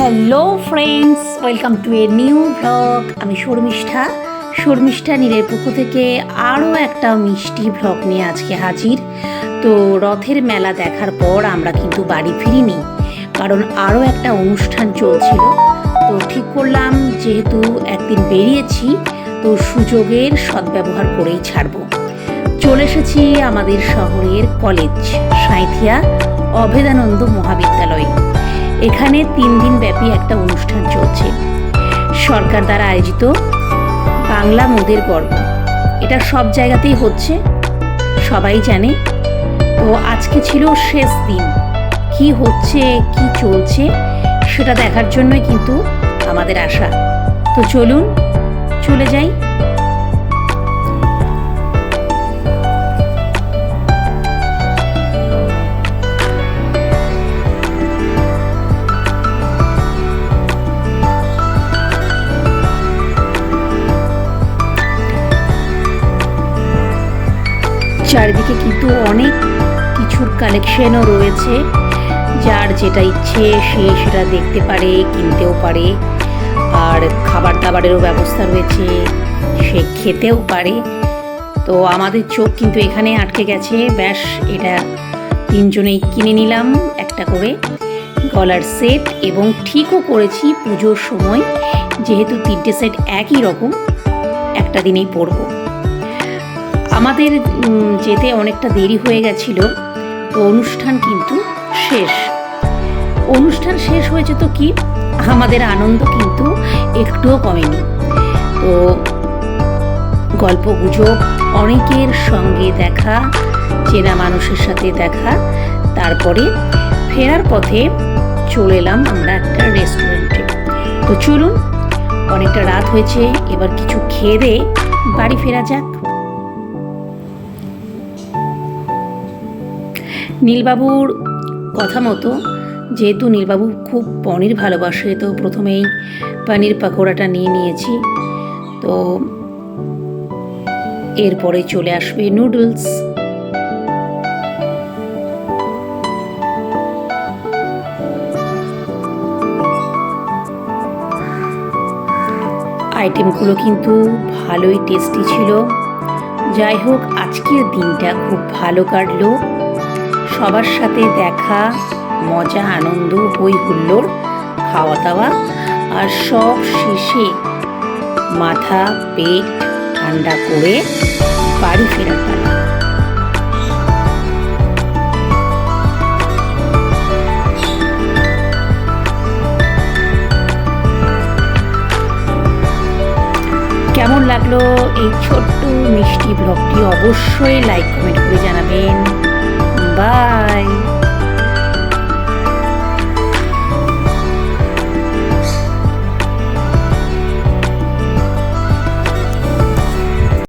Hello friends welcome to a new blog আমি শর্মিষ্ঠা। শর্মিষ্ঠা নীলের পুকুর থেকে আরও একটা মিষ্টি ব্লগ নিয়ে আজকে হাজির। তো রথের মেলা দেখার পর আমরা কিন্তু বাড়ি ফিরিনি, কারণ আরও একটা অনুষ্ঠান চলছিল। তো ঠিক করলাম, যেহেতু একদিন বেরিয়েছি, তো সুযোগের সদ্ব্যবহার করেই ছাড়বো। চলে এসেছি আমাদের শহরের কলেজ সাঁথিয়া অভেদানন্দ মহাবিদ্যালয়ে। এখানে তিন দিন ব্যাপী একটা অনুষ্ঠান চলছে। সরকার দ্বারা আয়োজিত বাংলা মোদের গর্ব। এটা সব জায়গাতেই হচ্ছে, সবাই জানে। তো আজকে ছিল শেষ দিন। কি হচ্ছে, কি চলছে, সেটা দেখার জন্যই কিন্তু আমাদের আশা। তো চলুন, চলে যাই। চারিদিকে কিন্তু অনেক কিছুর কালেকশনও রয়েছে। যার যেটা ইচ্ছে সে সেটা দেখতে পারে, কিনতেও পারে। আর খাবার দাবারেরও ব্যবস্থা রয়েছে, সে খেতেও পারে। তো আমাদের চোখ কিন্তু এখানে আটকে গেছে। ব্যাস, এটা তিনজনেই কিনে নিলাম একটা করে গলার সেট এবং ঠিকও করেছি পুজোর সময়। যেহেতু তিনটে সেট একই রকম, একটা দিনেই পরবো। আমাদের যেতে অনেকটা দেরি হয়ে গেছিল, তো অনুষ্ঠান কিন্তু শেষ। অনুষ্ঠান শেষ হয়েছে তো কি? আমাদের আনন্দ কিন্তু একটুও কমেনি। তো গল্প গুজব অনেকের সঙ্গে দেখা, চেনা মানুষের সাথে দেখা, তারপরে ফেরার পথে চলে এলাম আমরা একটা রেস্টুরেন্টে তো চলুন, অনেকটা রাত হয়েছে, এবার কিছু খেয়ে দিয়ে বাড়ি ফেরা যাক। নীলবাবুর কথা মতো, যেহেতু নীলবাবু খুব পনির ভালোবাসে, তো প্রথমেই পনির পাকোড়াটা নিয়ে নিয়েছি। তো এরপরে চলে আসবে নুডলস। আইটেমগুলো কিন্তু ভালোই টেস্টি ছিল। যাই হোক, আজকের দিনটা খুব ভালো কাটলো। সবার সাথে দেখা, মজা, আনন্দ হই হুল্লোড় খাওয়া দাওয়া আর সব শেষে মাথা, পেট ঠান্ডা করে বাড়ি ফেরার পালা। কেমন লাগল এই ছোট্ট মিষ্টি ব্লগটি অবশ্যই লাইক কমেন্ট করে জানাবেন।